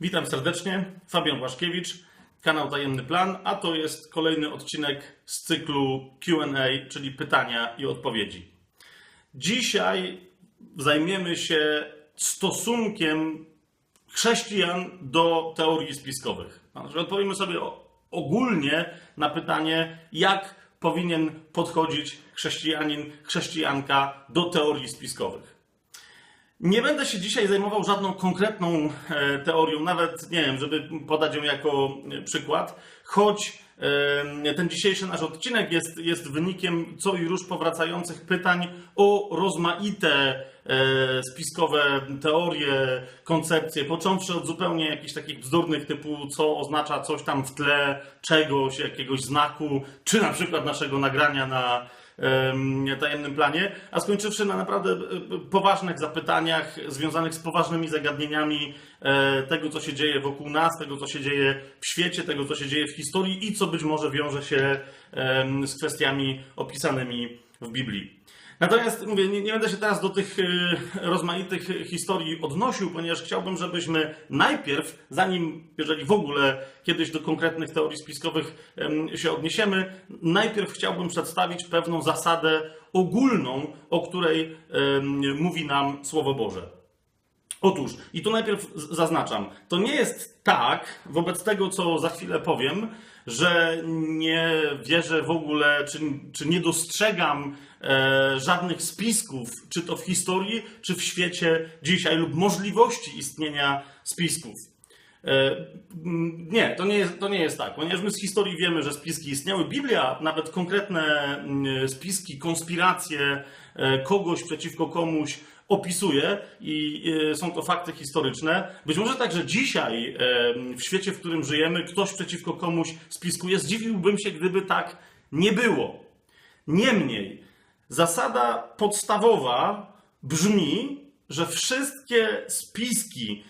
Witam serdecznie, Fabian Błaszkiewicz, kanał Tajemny Plan, a to jest kolejny odcinek z cyklu QA, czyli pytania i odpowiedzi. Dzisiaj zajmiemy się stosunkiem chrześcijan do teorii spiskowych. Znaczy odpowiemy sobie ogólnie na pytanie, jak powinien podchodzić chrześcijanin, chrześcijanka do teorii spiskowych. Nie będę się dzisiaj zajmował żadną konkretną e, teorią, nawet nie wiem, żeby podać ją jako e, przykład, choć e, ten dzisiejszy nasz odcinek jest, jest wynikiem co i róż powracających pytań o rozmaite spiskowe teorie, koncepcje, począwszy od zupełnie jakichś takich bzdurnych typu, co oznacza coś tam w tle czegoś, jakiegoś znaku, czy na przykład naszego nagrania na tajemnym planie, a skończywszy na naprawdę e, poważnych zapytaniach związanych z poważnymi zagadnieniami e, tego, co się dzieje wokół nas, tego, co się dzieje w świecie, tego, co się dzieje w historii i co być może wiąże się z kwestiami opisanymi w Biblii. Natomiast mówię, nie, nie będę się teraz do tych y, rozmaitych historii odnosił, ponieważ chciałbym, żebyśmy najpierw, zanim, jeżeli w ogóle kiedyś do konkretnych teorii spiskowych się odniesiemy, najpierw chciałbym przedstawić pewną zasadę ogólną, o której mówi nam Słowo Boże. Otóż, i tu najpierw zaznaczam, to nie jest tak, wobec tego, co za chwilę powiem, że nie wierzę w ogóle, czy, czy nie dostrzegam e, żadnych spisków, czy to w historii, czy w świecie dzisiaj, lub możliwości istnienia spisków. E, Nie, to nie, jest, to nie jest tak, ponieważ my z historii wiemy, że spiski istniały. Biblia, nawet konkretne spiski, konspiracje e, kogoś przeciwko komuś opisuje i e, są to fakty historyczne. Być może także dzisiaj, e, w świecie, w którym żyjemy, ktoś przeciwko komuś spiskuje. Zdziwiłbym się, gdyby tak nie było. Niemniej, zasada podstawowa brzmi, że wszystkie spiski,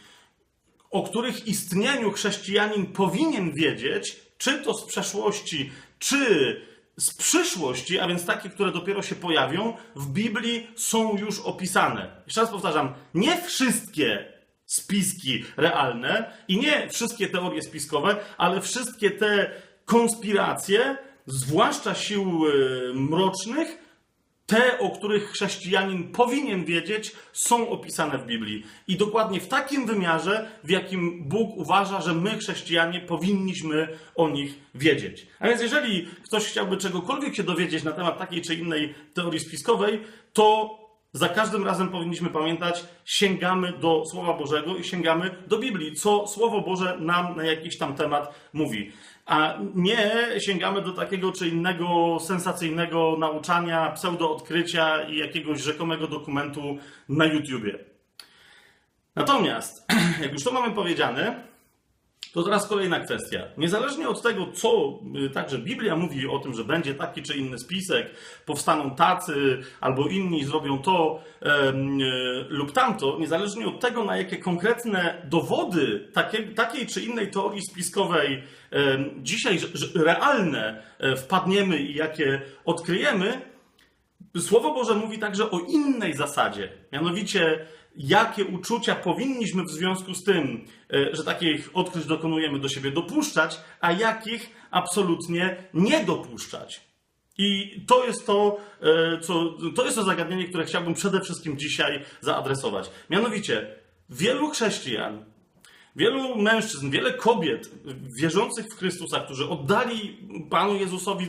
o których istnieniu chrześcijanin powinien wiedzieć, czy to z przeszłości, czy z przyszłości, a więc takie, które dopiero się pojawią, w Biblii są już opisane. Jeszcze raz powtarzam, nie wszystkie spiski realne i nie wszystkie teorie spiskowe, ale wszystkie te konspiracje, zwłaszcza sił y, mrocznych, te, o których chrześcijanin powinien wiedzieć, są opisane w Biblii. I dokładnie w takim wymiarze, w jakim Bóg uważa, że my, chrześcijanie, powinniśmy o nich wiedzieć. A więc, jeżeli ktoś chciałby czegokolwiek się dowiedzieć na temat takiej czy innej teorii spiskowej, to za każdym razem powinniśmy pamiętać, sięgamy do Słowa Bożego i sięgamy do Biblii, co Słowo Boże nam na jakiś tam temat mówi. A nie sięgamy do takiego czy innego sensacyjnego nauczania, pseudoodkrycia i jakiegoś rzekomego dokumentu na YouTubie. Natomiast, jak już to mamy powiedziane, to teraz kolejna kwestia. Niezależnie od tego, co y, także Biblia mówi o tym, że będzie taki czy inny spisek, powstaną tacy albo inni zrobią to y, lub tamto, niezależnie od tego, na jakie konkretne dowody takie, takiej czy innej teorii spiskowej em, dzisiaj realne e, wpadniemy i jakie odkryjemy, Słowo Boże mówi także o innej zasadzie, mianowicie jakie uczucia powinniśmy w związku z tym, e, że takich odkryć dokonujemy do siebie dopuszczać, a jakich absolutnie nie dopuszczać. I to jest to, e, co, to jest to zagadnienie, które chciałbym przede wszystkim dzisiaj zaadresować. Mianowicie, wielu chrześcijan Wielu mężczyzn, wiele kobiet wierzących w Chrystusa, którzy oddali Panu Jezusowi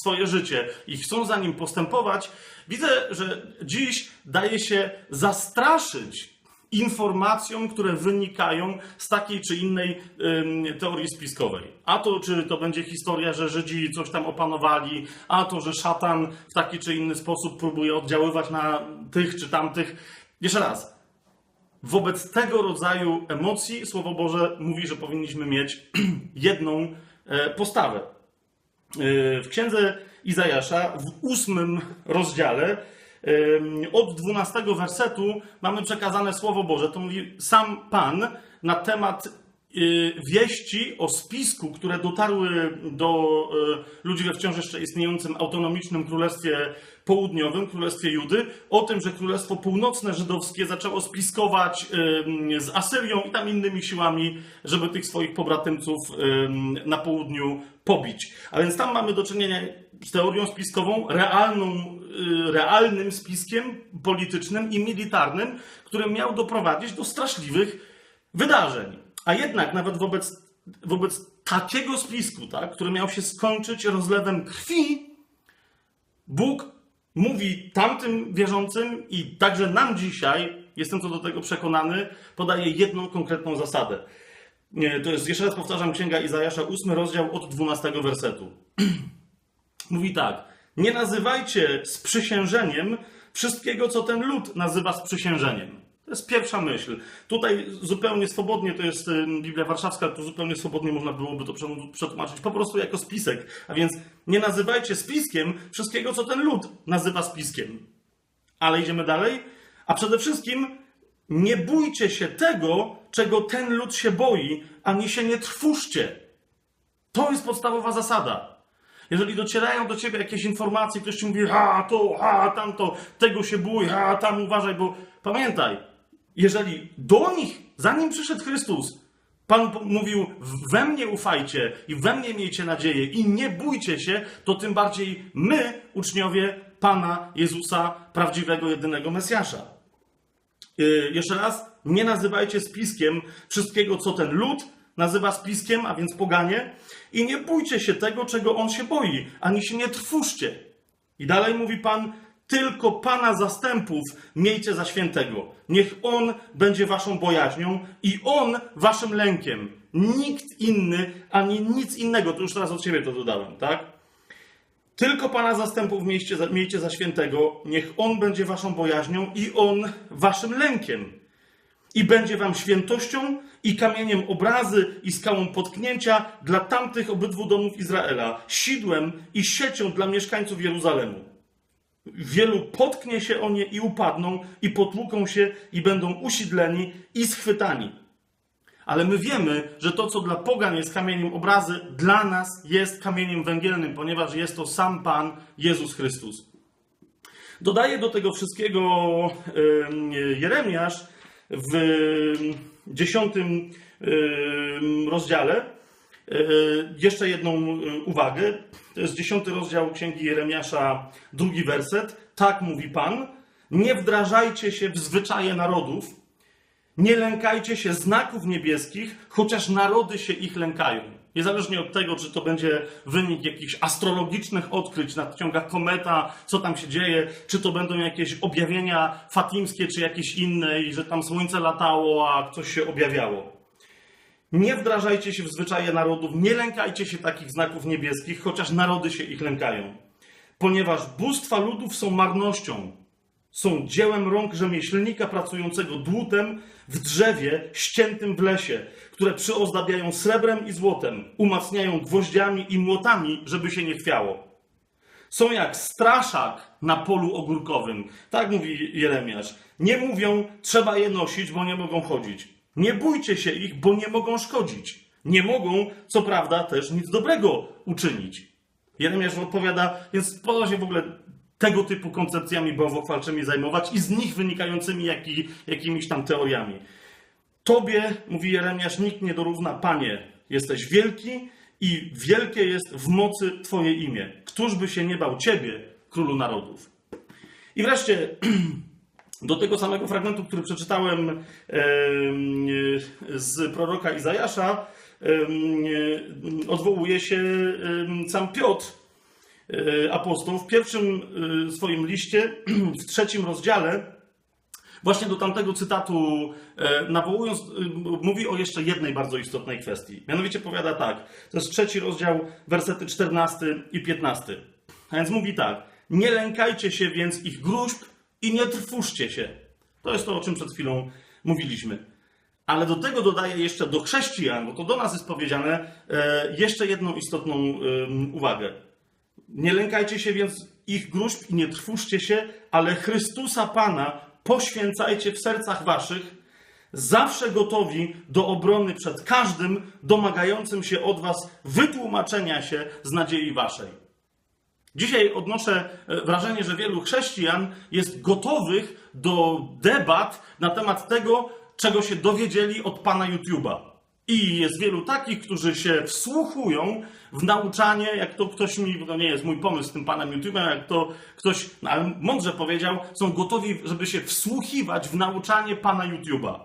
swoje życie i chcą za nim postępować, widzę, że dziś daje się zastraszyć informacjom, które wynikają z takiej czy innej teorii spiskowej. A to, czy to będzie historia, że Żydzi coś tam opanowali, a to, że szatan w taki czy inny sposób próbuje oddziaływać na tych czy tamtych. Jeszcze raz, Wobec tego rodzaju emocji Słowo Boże mówi, że powinniśmy mieć jedną e, postawę. E, W księdze Izajasza, w ósmym rozdziale, e, od 12 wersetu mamy przekazane Słowo Boże. To mówi sam Pan na temat y, wieści o spisku, które dotarły do y, ludzi we wciąż jeszcze istniejącym autonomicznym królestwie południowym, królestwie Judy, o tym, że królestwo północne żydowskie zaczęło spiskować z Asyrią i tam innymi siłami, żeby tych swoich pobratymców na południu pobić. A więc tam mamy do czynienia z teorią spiskową, realną, y, realnym spiskiem politycznym i militarnym, który miał doprowadzić do straszliwych wydarzeń. A jednak nawet wobec, wobec takiego spisku, tak, który miał się skończyć rozlewem krwi, Bóg mówi tamtym wierzącym i także nam dzisiaj, jestem co do tego przekonany, podaje jedną konkretną zasadę. To jest, jeszcze raz powtarzam, Księga Izajasza, 8 rozdział od 12 wersetu. Mówi tak: Nie nazywajcie sprzysiężeniem wszystkiego, co ten lud nazywa sprzysiężeniem. To jest pierwsza myśl. Tutaj zupełnie swobodnie, to jest Biblia Warszawska, tu zupełnie swobodnie można byłoby to przetłumaczyć po prostu jako spisek. A więc nie nazywajcie spiskiem wszystkiego, co ten lud nazywa spiskiem. Ale idziemy dalej. A przede wszystkim nie bójcie się tego, czego ten lud się boi, ani się nie trwóżcie. To jest podstawowa zasada. Jeżeli docierają do ciebie jakieś informacje, ktoś ci mówi, ha, to, ha, tamto, tego się bój, ha, tam uważaj, bo pamiętaj, jeżeli do nich, zanim przyszedł Chrystus, Pan mówił, we mnie ufajcie i we mnie miejcie nadzieję i nie bójcie się, to tym bardziej my, uczniowie Pana Jezusa, prawdziwego, jedynego Mesjasza. Yy, jeszcze raz, nie nazywajcie spiskiem wszystkiego, co ten lud nazywa spiskiem, a więc poganie, i nie bójcie się tego, czego on się boi, ani się nie trwóżcie. I dalej mówi Pan, tylko Pana zastępów miejcie za świętego. Niech On będzie waszą bojaźnią i On waszym lękiem. Nikt inny, ani nic innego. To już teraz od siebie to dodałem, tak? Tylko Pana zastępów miejcie za, miejcie za świętego. Niech On będzie waszą bojaźnią i On waszym lękiem. I będzie wam świętością i kamieniem obrazy i skałą potknięcia dla tamtych obydwu domów Izraela, sidłem i siecią dla mieszkańców Jeruzalemu. Wielu potknie się o nie i upadną, i potłuką się, i będą usidleni i schwytani. Ale my wiemy, że to, co dla pogan jest kamieniem obrazy, dla nas jest kamieniem węgielnym, ponieważ jest to sam Pan Jezus Chrystus. Dodaje do tego wszystkiego Jeremiasz w dziesiątym rozdziale jeszcze jedną uwagę. To jest dziesiąty rozdział Księgi Jeremiasza, drugi werset. Tak mówi Pan. Nie wdrażajcie się w zwyczaje narodów, nie lękajcie się znaków niebieskich, chociaż narody się ich lękają. Niezależnie od tego, czy to będzie wynik jakichś astrologicznych odkryć, nadciąga kometa, co tam się dzieje, czy to będą jakieś objawienia fatimskie, czy jakieś inne, i że tam słońce latało, a coś się objawiało. Nie wdrażajcie się w zwyczaje narodów, nie lękajcie się takich znaków niebieskich, chociaż narody się ich lękają. Ponieważ bóstwa ludów są marnością, są dziełem rąk rzemieślnika pracującego dłutem w drzewie ściętym w lesie, które przyozdabiają srebrem i złotem, umacniają gwoździami i młotami, żeby się nie chwiało. Są jak straszak na polu ogórkowym. Tak mówi Jeremiasz. Nie mówią, trzeba je nosić, bo nie mogą chodzić. Nie bójcie się ich, bo nie mogą szkodzić. Nie mogą, co prawda, też nic dobrego uczynić. Jeremiasz odpowiada, więc po się w ogóle tego typu koncepcjami bałwochwalczymi zajmować i z nich wynikającymi jaki, jakimiś tam teoriami. Tobie, mówi Jeremiasz, nikt nie dorówna, Panie. Jesteś wielki i wielkie jest w mocy Twoje imię. Któż by się nie bał Ciebie, Królu Narodów? I wreszcie Do tego samego fragmentu, który przeczytałem z proroka Izajasza, odwołuje się sam Piotr, e, apostoł, w pierwszym e, swoim liście, w trzecim rozdziale, właśnie do tamtego cytatu e, nawołując, mówi o jeszcze jednej bardzo istotnej kwestii. Mianowicie powiada tak, to jest trzeci rozdział, wersety 14 i 15. A więc mówi tak, nie lękajcie się więc ich gruźb, i nie trwóżcie się. To jest to, o czym przed chwilą mówiliśmy. Ale do tego dodaję jeszcze do chrześcijan, bo to do nas jest powiedziane, e, jeszcze jedną istotną uwagę. Nie lękajcie się więc ich gruźb i nie trwóżcie się, ale Chrystusa Pana poświęcajcie w sercach waszych, zawsze gotowi do obrony przed każdym domagającym się od Was wytłumaczenia się z nadziei Waszej. Dzisiaj odnoszę e, wrażenie, że wielu chrześcijan jest gotowych do debat na temat tego, czego się dowiedzieli od pana YouTube'a. I jest wielu takich, którzy się wsłuchują w nauczanie, jak to ktoś mi, to nie jest mój pomysł z tym panem YouTube'em, jak to ktoś, no, mądrze powiedział, są gotowi, żeby się wsłuchiwać w nauczanie pana YouTube'a.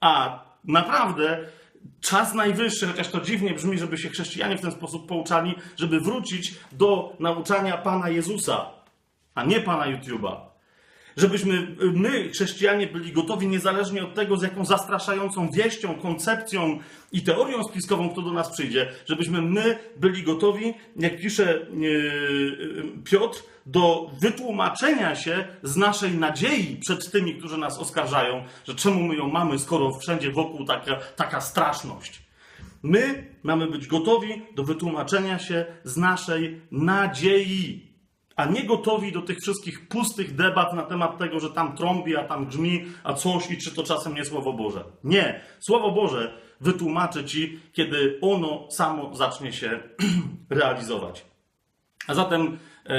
A naprawdę czas najwyższy, chociaż to dziwnie brzmi, żeby się chrześcijanie w ten sposób pouczali, żeby wrócić do nauczania Pana Jezusa, a nie Pana YouTube'a. Żebyśmy my, chrześcijanie, byli gotowi niezależnie od tego, z jaką zastraszającą wieścią, koncepcją i teorią spiskową, kto do nas przyjdzie, żebyśmy my byli gotowi, jak pisze yy, Piotr, do wytłumaczenia się z naszej nadziei przed tymi, którzy nas oskarżają, że czemu my ją mamy, skoro wszędzie wokół taka, taka straszność. My mamy być gotowi do wytłumaczenia się z naszej nadziei, a nie gotowi do tych wszystkich pustych debat na temat tego, że tam trąbi, a tam grzmi, a coś i czy to czasem nie Słowo Boże. Nie. Słowo Boże wytłumaczy ci, kiedy ono samo zacznie się realizować. A zatem e,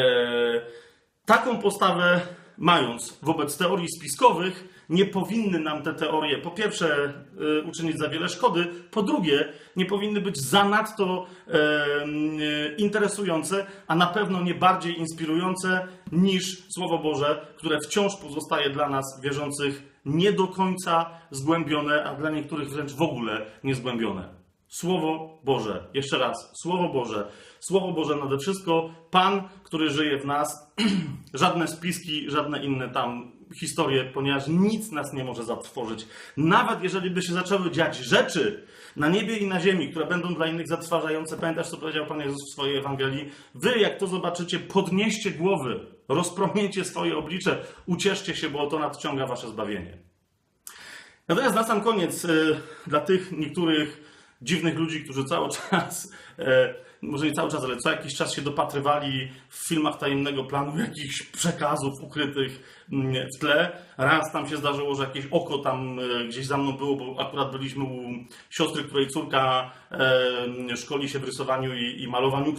taką postawę mając wobec teorii spiskowych, nie powinny nam te teorie, po pierwsze, y, uczynić za wiele szkody, po drugie, nie powinny być zanadto interesujące, a na pewno nie bardziej inspirujące niż Słowo Boże, które wciąż pozostaje dla nas wierzących nie do końca zgłębione, a dla niektórych wręcz w ogóle niezgłębione. Słowo Boże, jeszcze raz, Słowo Boże, Słowo Boże nade wszystko, Pan, który żyje w nas, żadne spiski, żadne inne tam historie, ponieważ nic nas nie może zatrwożyć. Nawet jeżeli by się zaczęły dziać rzeczy na niebie i na ziemi, które będą dla innych zatrważające, pamiętasz, co powiedział Pan Jezus w swojej Ewangelii? Wy, jak to zobaczycie, podnieście głowy, rozpromiecie swoje oblicze, ucieszcie się, bo to nadciąga wasze zbawienie. Natomiast na sam koniec, y, dla tych niektórych dziwnych ludzi, którzy cały czas, e, może nie cały czas, ale co jakiś czas się dopatrywali w filmach tajemnego planu jakichś przekazów ukrytych mm, w tle. Raz tam się zdarzyło, że jakieś oko tam e, gdzieś za mną było, bo akurat byliśmy u siostry, której córka e, szkoli się w rysowaniu i, i malowaniu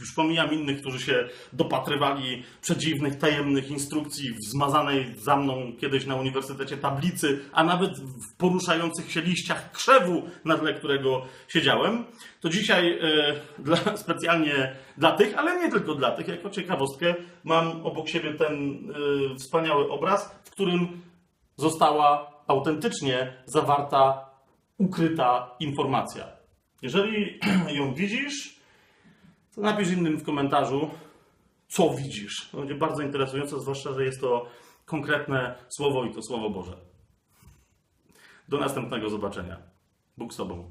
już pomijam innych, którzy się dopatrywali przedziwnych, tajemnych instrukcji w zmazanej za mną kiedyś na uniwersytecie tablicy, a nawet w poruszających się liściach krzewu, na tle którego siedziałem, to dzisiaj e, dla, specjalnie dla tych, ale nie tylko dla tych, jako ciekawostkę, mam obok siebie ten e, wspaniały obraz, w którym została autentycznie zawarta, ukryta informacja. Jeżeli ją widzisz, to napisz innym w komentarzu, co widzisz. To będzie bardzo interesujące, zwłaszcza, że jest to konkretne słowo i to słowo Boże. Do następnego zobaczenia. Bóg z Tobą.